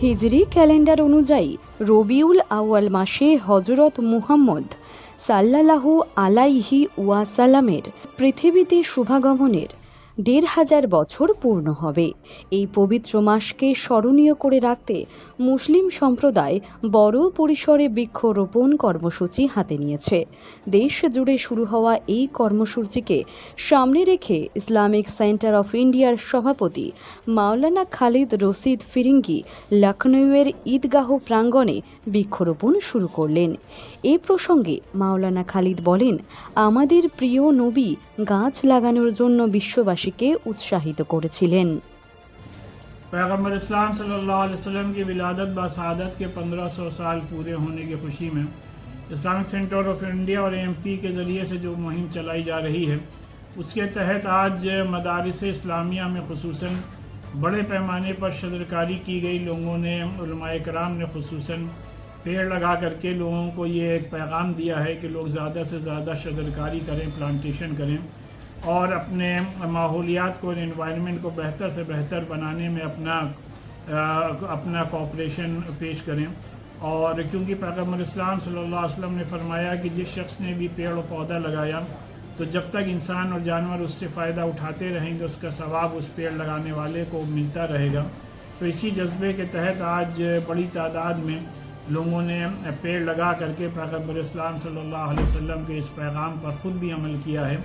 হিজরি ক্যালেন্ডার অনুযায়ী রবিউল আউয়াল মাসে হজরত মুহাম্মদ সাল্লাল্লাহু আলাইহি ওয়াসালামের পৃথিবীতে শুভাগমনের দেড় হাজার বছর পূর্ণ হবে। এই পবিত্র মাসকে স্মরণীয় করে রাখতে মুসলিম সম্প্রদায় বড় পরিসরে বৃক্ষরোপণ কর্মসূচি হাতে নিয়েছে। দেশ জুড়ে শুরু হওয়া এই কর্মসূচিকে সামনে রেখে ইসলামিক সেন্টার অফ ইন্ডিয়ার সভাপতি মাওলানা খালিদ রশিদ ফিরিঙ্গি লখনৌয়ের ঈদগাহ প্রাঙ্গণে বৃক্ষরোপণ শুরু করলেন। এ প্রসঙ্গে মাওলানা খালিদ বলেন, আমাদের প্রিয় নবী গাছ লাগানোর জন্য বাংলাদেশিকে উৎসাহিত করেছিলেন। پیغمبر اسلام صلی اللہ علیہ وسلم کی ولادت باسعادت کے پندرہ سو سال پورے ہونے کی خوشی میں اسلامک سینٹر آف انڈیا اور ایم پی کے ذریعے سے جو مہم چلائی جا رہی ہے، اس کے تحت آج مدارس اسلامیہ میں خصوصاً بڑے پیمانے پر شدرکاری کی گئی، لوگوں نے، علماء کرام نے خصوصاً پیڑ لگا کر کے لوگوں کو یہ ایک پیغام دیا ہے کہ لوگ زیادہ سے زیادہ شدرکاری کریں، پلانٹیشن کریں۔ और अपने माहौलियात को इन्वायरमेंट को बेहतर से बेहतर बनाने में अपना अ, अपना कॉपरेशन पेश करें। और क्योंकि पैगंबर इस्लाम सल्लल्लाहु अलैहि वसल्लम ने फरमाया कि जिस शख्स ने भी पेड़ और पौधा लगाया तो जब तक इंसान और जानवर उससे फ़ायदा उठाते रहेंगे उसका सवाब उस पेड़ लगाने वाले को मिलता रहेगा। तो इसी जज्बे के तहत आज बड़ी तादाद में लोगों ने पेड़ लगा करके पैगंबर इस्लाम सल्लल्लाहु अलैहि वसल्लम के इस पैगाम पर ख़ुद भी अमल किया है।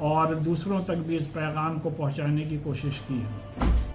और दूसरों तक भी इस पैगाम को पहुँचाने की कोशिश की है।